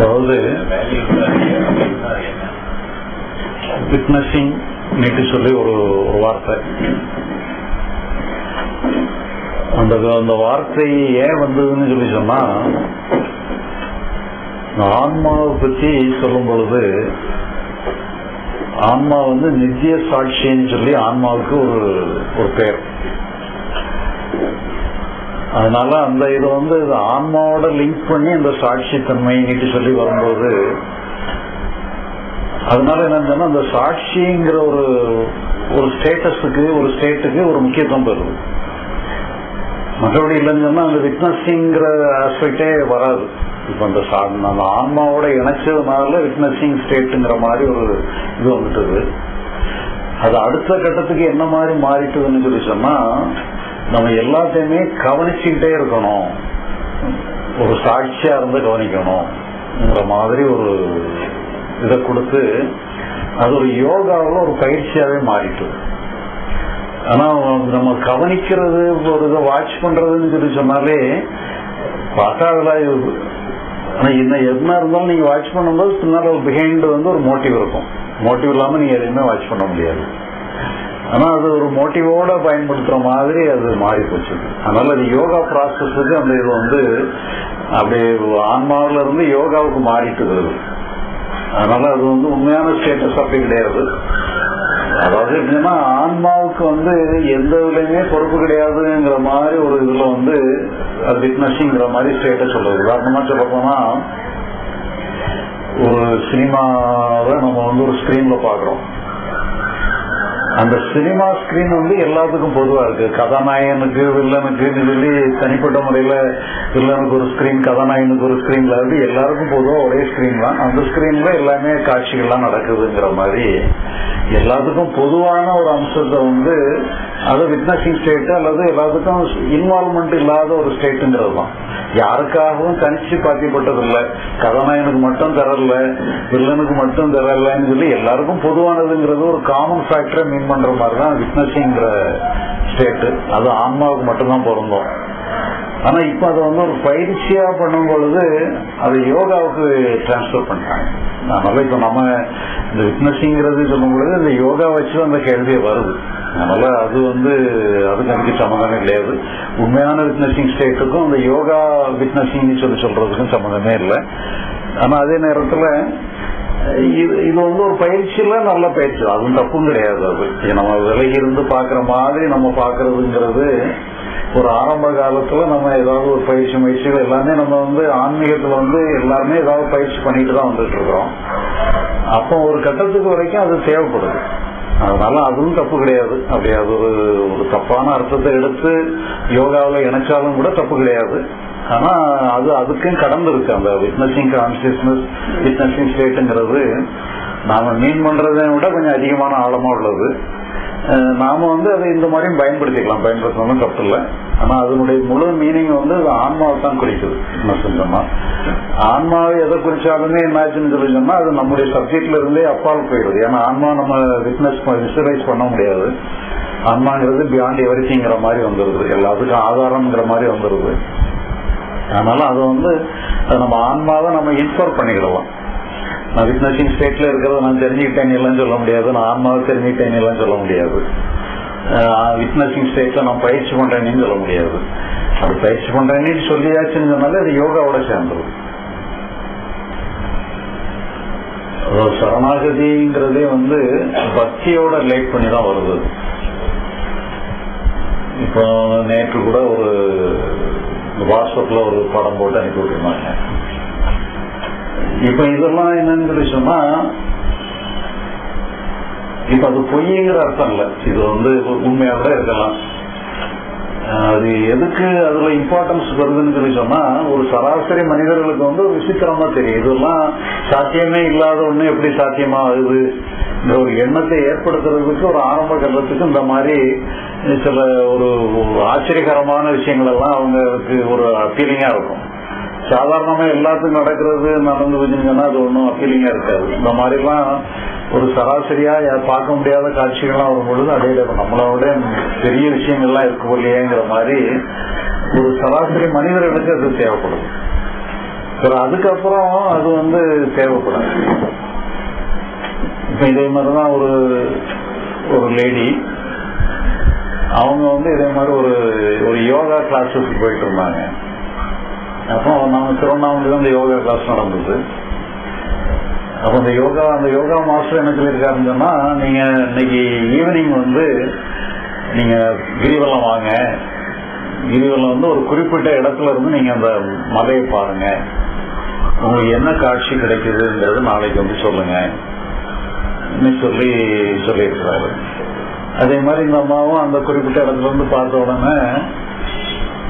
அதாவது விட்னஸிங் நேற்று சொல்லி ஒரு ஒரு வார்த்தை. அந்த அந்த வார்த்தை ஏன் வந்ததுன்னு சொல்லி சொன்னா ஆன்மாவை பத்தி சொல்லும் பொழுது ஆன்மா வந்து நித்திய சாட்சின்னு சொல்லி ஆன்மாவுக்கு ஒரு ஒரு பெயர். அதனால அந்த இது வந்து இது ஆன்மாவோட லிங்க் பண்ணி அந்த சாட்சி தன்மைன்னு சொல்லி வரும்போது அதனால என்னன்னா அந்த சாட்சிங்கிற ஒரு ஒரு ஸ்டேட்டஸுக்கு ஒரு ஸ்டேட்டுக்கு ஒரு முக்கியத்துவம் பெறுது. மற்றபடி இல்லைன்னு சொன்னா அந்த விட்னஸிங்கிற ஆஸ்பெக்டே வராது. இப்ப அந்த சா- நம்ம ஆன்மாவோட இணைச்சதுனால விட்னஸிங் ஸ்டேட்டுங்கிற மாதிரி ஒரு இது வந்துட்டது. அது அடுத்த கட்டத்துக்கு என்ன மாதிரி மாறிட்டுதுன்னு சொல்லி சொன்னா நம்ம எல்லாத்தையுமே கவனிச்சுக்கிட்டே இருக்கணும். ஒரு சாட்சியா இருந்து கவனிக்கணும்ங்கிற மாதிரி ஒரு இதை கொடுத்து அது ஒரு யோகாவில் ஒரு பயிற்சியாவே மாறிட்டு. ஆனா நம்ம கவனிக்கிறது ஒரு இதை வாட்ச் பண்றதுன்னு சொல்லி சொன்னாலே பார்த்தா அதுல ஆனா என்ன என்ன இருந்தாலும் நீங்க வாட்ச் பண்ணும்போது பின்னால் ஒரு பிஹைண்ட் வந்து ஒரு மோட்டிவ் இருக்கும். மோட்டிவ் இல்லாம நீங்க எதையுமே வாட்ச் பண்ண முடியாது. ஆனா அது ஒரு மோட்டிவோட பயன்படுத்துற மாதிரி அது மாறி போச்சு. அதனால அது யோகா ப்ராசஸுக்கு அந்த இது வந்து அப்படியே ஆன்மாவில இருந்து யோகாவுக்கு மாறிட்டு வருது. அதனால அது வந்து உண்மையான ஸ்டேட்டஸ் அப்படி கிடையாது. அதாவது எப்படின்னா ஆன்மாவுக்கு வந்து எந்த இதுலயுமே பொறுப்பு கிடையாதுங்கிற மாதிரி ஒரு இதுல வந்து விட்னஸிங்கிற மாதிரி ஸ்டேட்டஸ் சொல்றது. உதாரணமா சொல்ல போனா ஒரு சினிமாவை நம்ம வந்து ஒரு ஸ்கிரீன்ல பாக்குறோம் அந்த சினிமா ஸ்கிரீன் வந்து எல்லாத்துக்கும் பொதுவா இருக்கு. கதாநாயகனுக்கு வில்லனுக்கு சொல்லி தனிப்பட்ட முறையில வில்லனுக்கு ஒரு ஸ்கிரீன் கதாநாயகனுக்கு ஒரு ஸ்கிரீன்ல வந்து எல்லாருக்கும் பொதுவா ஒரே ஸ்கிரீன் தான். அந்த ஸ்கிரீன்ல எல்லாமே காட்சிகள்லாம் நடக்குதுங்கிற மாதிரி. எல்லாத்துக்கும் பொதுவான ஒரு அம்சத்தை வந்து அது விட்னஸிங் ஸ்டேட் அல்லது எல்லாத்துக்கும் இன்வால்மெண்ட் இல்லாத ஒரு ஸ்டேட்டுங்கிறது தான். யாருக்காகவும் தனிச்சு பாத்தியப்பட்டது இல்லை கதாநாயகனுக்கு மட்டும் தரல வில்லனுக்கு மட்டும் தரலன்னு சொல்லி எல்லாருக்கும் பொதுவானதுங்கிறது ஒரு காமன் ஃபேக்டரை மீன் பண்ற மாதிரி தான் விட்னஸ்ங்கிற ஸ்டேட் அது ஆன்மாவுக்கு மட்டும்தான் பொருந்தோம். ஆனா இப்ப அதை வந்து ஒரு பயிற்சியா பண்ணும் பொழுது அது யோகாவுக்கு டிரான்ஸ்பர் பண்றாங்க அதனால இப்ப நம்ம இந்த விட்னஸிங்கிறது சொல்லும் பொழுது இந்த யோகா வச்சு அந்த கேள்வியே வருது. அதனால அது வந்து அதுக்கு எனக்கு சம்மந்தமே கிடையாது. உண்மையான விட்னஸிங் ஸ்டேட்டுக்கும் இந்த யோகா விட்னஸிங் சொல்லி சொல்றதுக்கும் சம்மந்தமே இல்லை. ஆனா அதே நேரத்துல இது இது வந்து ஒரு பயிற்சியில நல்ல பயிற்சி. அதுவும் தப்பும் கிடையாது அது. நம்ம விலகி இருந்து பாக்குற மாதிரி நம்ம பாக்குறதுங்கிறது ஒரு ஆரம்ப காலத்துல நம்ம ஏதாவது ஒரு பயிற்சி முயற்சிகள் எல்லாமே நம்ம வந்து ஆன்மீகத்துல வந்து எல்லாருமே ஏதாவது பயிற்சி பண்ணிட்டு தான் வந்துட்டு இருக்கிறோம். அப்போ ஒரு கட்டத்துக்கு வரைக்கும் அது தேவைப்படுது. அதனால அதுவும் தப்பு கிடையாது. அப்படி அது ஒரு ஒரு தப்பான அர்த்தத்தை எடுத்து யோகாவில் இணைச்சாலும் கூட தப்பு கிடையாது. ஆனா அது அதுக்கும் கடந்து இருக்கு அந்த விட்னஸிங் கான்சியஸ்னஸ் விட்னஸிங் ஸ்டேட்டுங்கிறது நாம மீன் பண்றதை விட கொஞ்சம் அதிகமான ஆழமா உள்ளது. நாம வந்து அதை இந்த மாதிரியும் பயன்படுத்திக்கலாம். பயன்படுத்தணும் தப்பு இல்லை. ஆனா அதனுடைய முழு மீனிங் வந்து ஆன்மாவை தான் குறிக்குது. என்ன சொல்லணும்னா ஆன்மாவை எதை குறிச்சாலுமே என்னாச்சுன்னு சொல்லி சொன்னா அது நம்முடைய சப்ஜெக்ட்ல இருந்தே அப்பால் போயிடுது. ஏன்னா ஆன்மா நம்ம விட்னஸ் விசுவலைஸ் பண்ண முடியாது. ஆன்மாங்கிறது பியாண்ட் எவரிசிங்கிற மாதிரி வந்துருது. எல்லாத்துக்கும் ஆதாரம்ங்கிற மாதிரி வந்துருது. அதனால அது வந்து நம்ம ஆன்மாவை நம்ம இன்ஃபார்ம் பண்ணிக்கிடலாம். நான் விட்னஸிங் ஸ்டேட்ல இருக்கிறத நான் தெரிஞ்சுக்கிட்டேன் எல்லாம் சொல்ல முடியாது. நான் ஆன்மாவை தெரிஞ்சுக்கிட்டேன் எல்லாம் சொல்ல முடியாது. விட்னஸிங் ஸ்டேட்ல நான் பயிற்சி பண்றேன்னு சொல்ல முடியாது. அது பயிற்சி பண்றேன்னு சொல்லியாச்சுன்னு சொன்னாலே அது யோகாவோட சேர்ந்துரும் சரணாகதிங்கிறதே வந்து பக்தியோட ரிலேட் பண்ணி தான் வருது. இப்போ நேற்று கூட ஒரு வாட்ஸ்அப்ல ஒரு படம் போட்டு அனுப்பி விட்டுருந்தாங்க. இப்ப இதெல்லாம் என்னன்னு சொல்லி சொன்னா இப்ப அது பொய்யுங்கிற அர்த்தம் இல்ல. இது வந்து உண்மையா கூட இருக்கலாம். அது எதுக்கு அதுல இம்பார்ட்டன்ஸ் வருதுன்னு சொல்லி சொன்னா ஒரு சராசரி மனிதர்களுக்கு வந்து ஒரு விசித்திரமா தெரியும். இதெல்லாம் சாத்தியமே இல்லாத ஒண்ணு எப்படி சாத்தியமா ஆகுது இந்த ஒரு எண்ணத்தை ஏற்படுத்துறதுக்கு ஒரு ஆரம்ப கட்டத்துக்கு இந்த மாதிரி சில ஒரு ஆச்சரியகரமான விஷயங்கள் எல்லாம் அவங்களுக்கு ஒரு அப்பீலிங்கா இருக்கும். சாதாரணமா எல்லாத்துக்கும் நடக்கிறது நடந்து வச்சுங்கன்னா அது ஒன்றும் அப்பீலிங்கா இருக்காது. இந்த மாதிரிலாம் ஒரு சராசரியா பார்க்க முடியாத காட்சிகள்லாம் வரும்பொழுது அடையில நம்மளோட பெரிய விஷயங்கள்லாம் இருக்கு இல்லையேங்கிற மாதிரி ஒரு சராசரி மனிதர்களுக்கு அது தேவைப்படும். அதுக்கப்புறம் அது வந்து தேவைப்படும் இப்ப இதே மாதிரிதான் ஒரு ஒரு லேடி அவங்க வந்து இதே மாதிரி ஒரு ஒரு யோகா கிளாஸுக்கு போயிட்டு இருந்தாங்க. அப்போ நம்ம திருவண்ணாமலையில் அந்த யோகா கிளாஸ் நடந்தது. அப்போ அந்த யோகா அந்த யோகா மாஸ்டர் என்ன சொல்லியிருக்காருன்னு சொன்னா நீங்க இன்னைக்கு ஈவினிங் வந்து நீங்க கிரிவலம் வாங்க. கிரிவலம் வந்து ஒரு குறிப்பிட்ட இடத்துல இருந்து நீங்க அந்த மலையை பாருங்க. உங்களுக்கு என்ன காட்சி கிடைக்குதுன்றது நாளைக்கு வந்து சொல்லுங்க. சொல்லி சொல்லியிருக்கிறாரு. அதே மாதிரி இந்த அம்மாவும் அந்த குறிப்பிட்ட இடத்துல இருந்து பார்த்த உடனே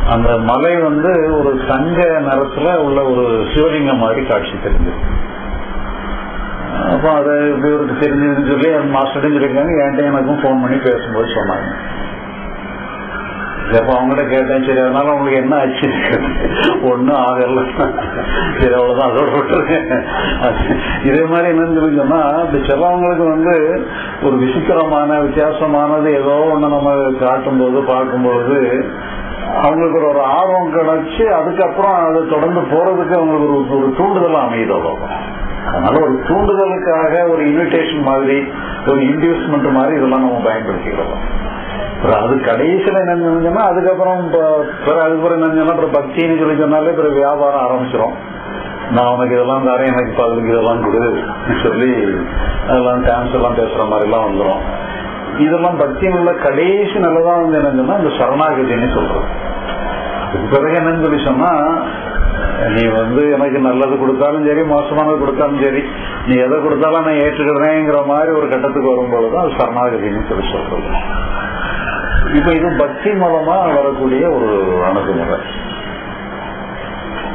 அந்த மலை வந்து ஒரு தங்க நிறத்துல உள்ள ஒரு சிவலிங்கம் மாதிரி காட்சி தெரிஞ்சது அப்போ அதை இவருக்கு தெரிஞ்சதுன்னு சொல்லி அந்த மாஸ்டர்டையும் சொல்லியிருக்காங்க என்கிட்ட எனக்கும் ஃபோன் பண்ணி பேசும்போது சொன்னாங்க. அப்ப அவங்ககிட்ட கேட்டேன் சரி அதனால உங்களுக்கு என்ன ஆச்சு? ஒன்னும் ஆகல. சரி அவ்வளவுதான் அதோட விட்டுருக்கேன் இதே மாதிரி என்னன்னு சொல்லி சொன்னா இந்த சிலவங்களுக்கு வந்து ஒரு விசித்திரமான வித்தியாசமானது ஏதோ ஒண்ணு நம்ம காட்டும் போது பார்க்கும்போது அவங்களுக்கு ஒரு ஒரு ஆர்வம் கிடைச்சி அதுக்கப்புறம் அதை தொடர்ந்து போறதுக்கு அவங்களுக்கு ஒரு ஒரு தூண்டுதல் அமையுது அதனால ஒரு தூண்டுதலுக்காக ஒரு இன்விடேஷன் மாதிரி ஒரு இன்டியூஸ்மெண்ட் மாதிரி இதெல்லாம் நம்ம பயன்படுத்திக்கிறோம். அது கடைசியில என்ன நினைச்சோம்னா அதுக்கப்புறம் அதுக்கப்புறம் என்ன சொன்னா அப்புறம் பக்தின்னு சொல்லி சொன்னாலே பிறகு வியாபாரம் ஆரம்பிச்சிடும் நான் உனக்கு இதெல்லாம் தரேன் எனக்கு பதிலுக்கு இதெல்லாம் கொடு சொல்லி அதெல்லாம் டான்ஸ் எல்லாம் பேசுற மாதிரி எல்லாம் வந்துடும் இதெல்லாம் பக்தியில் உள்ள கடைசி நல்லதா வந்து என்ன சொன்னா இந்த சரணாகதின்னு சொல்றோம். அதுக்கு பிறகு என்னன்னு சொல்லி சொன்னா நீ வந்து எனக்கு நல்லது கொடுத்தாலும் சரி மோசமானது கொடுத்தாலும் சரி நீ எதை கொடுத்தாலும் நான் ஏற்றுக்கிறேங்கிற மாதிரி ஒரு கட்டத்துக்கு வரும்பொழுது அது சரணாகதின்னு சொல்லி சொல்றது. இப்ப இது பக்தி மூலமா வரக்கூடிய ஒரு அணுகுமுறை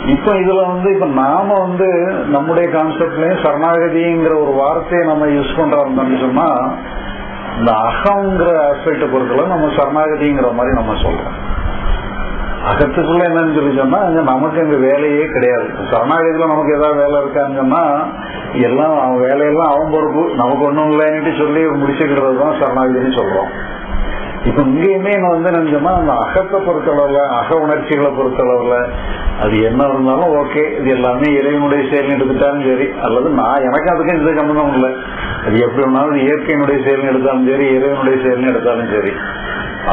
இப்ப இதுல வந்து இப்ப நாம வந்து நம்முடைய கான்செப்ட்லயும் சரணாகதிங்கிற ஒரு வார்த்தையை நம்ம யூஸ் பண்றோம்னு சொன்னா இந்த அகங்கிற ஆஸ்பெக்ட பொறுத்தல நம்ம சரணாகதிங்கிற மாதிரி நம்ம சொல்றோம். அகத்துக்குள்ள என்னன்னு சொல்லி சொன்னா அங்க நமக்கு இந்த வேலையே கிடையாது. சரணாகதியில நமக்கு ஏதாவது வேலை இருக்கான்னு சொன்னா எல்லாம் அவன் வேலையெல்லாம் அவன் பொறுப்பு. நமக்கு ஒண்ணும் இல்லைன்னுட்டு சொல்லி முடிச்சுக்கிறது தான் சரணாகதின்னு சொல்றோம். இப்ப இங்கேயுமே வந்து நினைச்சோம்னா அந்த அகத்தை பொறுத்தளவுல அக உணர்ச்சிகளை பொறுத்தளவுல அது என்ன இருந்தாலும் ஓகே. இது எல்லாமே இறைவனுடைய செயல் எடுத்துட்டாலும் சரி அல்லது நான் எனக்கு அதுக்கு எந்த சம்பந்தம் இல்லை. அது எப்படி வேணாலும் இயற்கையினுடைய செயல் எடுத்தாலும் சரி இறைவனுடைய செயல் எடுத்தாலும் சரி.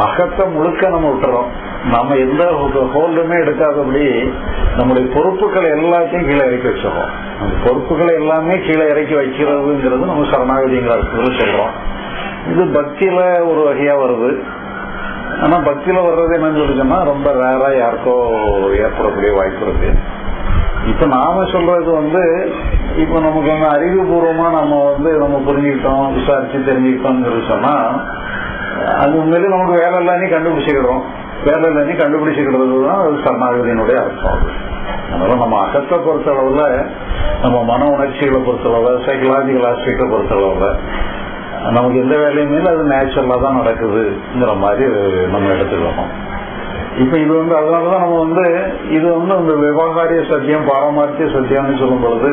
அகத்தை முழுக்க நம்ம விட்டுறோம். நம்ம எந்த ஹோல்டுமே எடுக்காதபடி நம்முடைய பொறுப்புகளை எல்லாத்தையும் கீழே இறக்கி வச்சிடறோம் அந்த பொறுப்புகளை எல்லாமே கீழே இறக்கி வைக்கிறதுங்கிறது நம்ம சரணாகதிங்கிற அர்த்தத்தில் சொல்றோம். இது பக்தியில ஒரு வகையா வருது. ஆனா பக்தியில வர்றது என்னன்னு சொல்லிச்சோம்னா ரொம்ப ரேரா யாருக்கோ ஏற்படக்கூடிய வாய்ப்பு இருக்கு. இப்ப நாம சொல்றது வந்து இப்ப நமக்கு வந்து அறிவுபூர்வமா நம்ம வந்து நம்ம புரிஞ்சுக்கிட்டோம் விசாரிச்சு தெரிஞ்சுக்கிட்டோம்னு சொன்னா அது உண்மையிலே நமக்கு வேலை இல்லாமே கண்டுபிடிச்சிக்கிறோம் வேலை இல்லாமே கண்டுபிடிச்சிக்கிறது தான் அது சரணாகதியினுடைய அர்த்தம். அதனால நம்ம அகத்தை பொறுத்தளவுல நம்ம மன உணர்ச்சிகளை பொறுத்தளவுல சைக்கலாஜிக்கல் ஆஸ்பெக்டை பொறுத்தளவுல நமக்கு எந்த வேலையுமே அது நேச்சுரலா தான் நடக்குதுங்கிற மாதிரி நம்ம எடுத்துக்கணும். இப்ப இது வந்து அதனாலதான் நம்ம வந்து இது வந்து இந்த விவகாரிய சத்தியம் பாரமார்த்திய சத்தியம்னு சொல்லும் பொழுது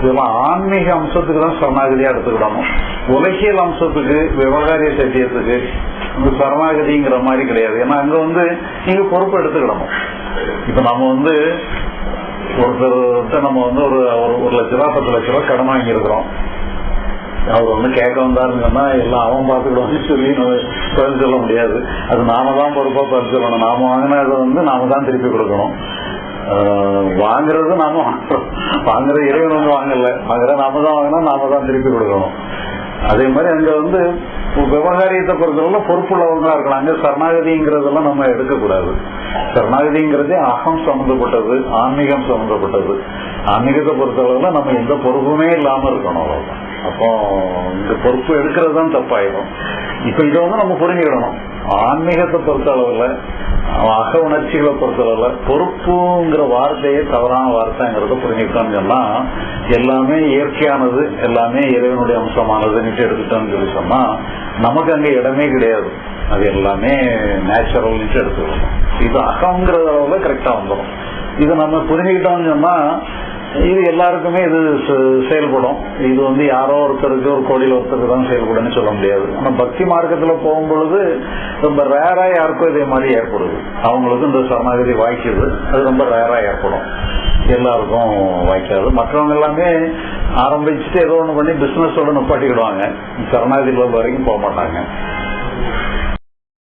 இதெல்லாம் ஆன்மீக அம்சத்துக்கு தான் சரணாகதியா எடுத்துக்கிடணும். உலகியல் அம்சத்துக்கு விவகாரிய சத்தியத்துக்கு இந்த சரணாகதிங்கிற மாதிரி கிடையாது. ஏன்னா அங்க வந்து நீங்க பொறுப்பு எடுத்துக்கிடணும். இப்ப நம்ம வந்து ஒருத்தர் நம்ம வந்து ஒரு ஒரு லட்ச ரூபா பத்து லட்ச ரூபா கடன் வாங்கியிருக்கிறோம். அவர் வந்து கேட்க வந்தாருன்னு சொன்னா எல்லாம் அவன் பார்த்துக்கிடுவான்னு சொல்லி பதில் சொல்ல முடியாது. அது நாம தான் பொறுப்பா பதில் சொல்லணும். நாம வாங்கினதை வந்து நாம தான் திருப்பி கொடுக்கணும். வாங்குறது நாம வாங்குறோம். வாங்குற இறைவன் வந்து வாங்கல. வாங்குற நாம தான் வாங்கினா நாம தான் திருப்பி கொடுக்கணும். அதே மாதிரி அங்க வந்து விவகாரியத்தை பொறுத்தவரை பொறுப்புள்ளவங்களா இருக்கலாம் அங்க சரணாகதிங்கிறதெல்லாம் நம்ம எடுக்கக்கூடாது. சரணாகதிங்கிறதே அகம் சம்மந்தப்பட்டது ஆன்மீகம் சம்மந்தப்பட்டது ஆன்மீகத்தை பொறுத்தளவுல நம்ம எந்த பொறுப்புமே இல்லாம இருக்கணும் அவ்வளவுதான். அப்போ இந்த பொறுப்பு எடுக்கிறது தான் தப்பாயிடும். இப்ப இதை வந்து நம்ம புரிஞ்சுக்கிடணும் ஆன்மீகத்தை பொறுத்தளவுல அக உணர்ச்சிகளை பொறுத்தளவுல பொறுப்புங்கிற வார்த்தையே தவறான வார்த்தைங்கிறத புரிஞ்சுக்கிட்டோம்னு சொன்னா எல்லாமே இயற்கையானது எல்லாமே இறைவனுடைய அம்சமானதுன்னு எடுத்துட்டோம்னு சொல்லி சொன்னா நமக்கு அங்க இடமே கிடையாது. அது எல்லாமே நேச்சுரல் எடுத்துக்கணும். இது அகங்கிற அளவுல கரெக்டா வந்துடும் இதை நம்ம புரிஞ்சுக்கிட்டோம்னு சொன்னா இது எல்லாருக்குமே இது செ- செயல்படும். இது வந்து யாரோ ஒருத்தருக்கு ஒரு கோடியில் ஒருத்தருக்கு தான் செயல்படும்னு சொல்ல முடியாது. ஆனா பக்தி மார்க்கத்துல போகும்பொழுது ரொம்ப ரேரா யாருக்கும் இதே மாதிரி ஏற்படுது. அவங்களுக்கு இந்த சரணாகதி வாய்க்குது. அது ரொம்ப ரேரா ஏற்படும். எல்லாருக்கும் வாய்க்காது. மற்றவங்க எல்லாமே ஆரம்பிச்சுட்டு ஏதோ ஒன்று பண்ணி பிசினஸோட நிப்பாட்டிக்கிடுவாங்க. சரணாகதி வரைக்கும் போக மாட்டாங்க.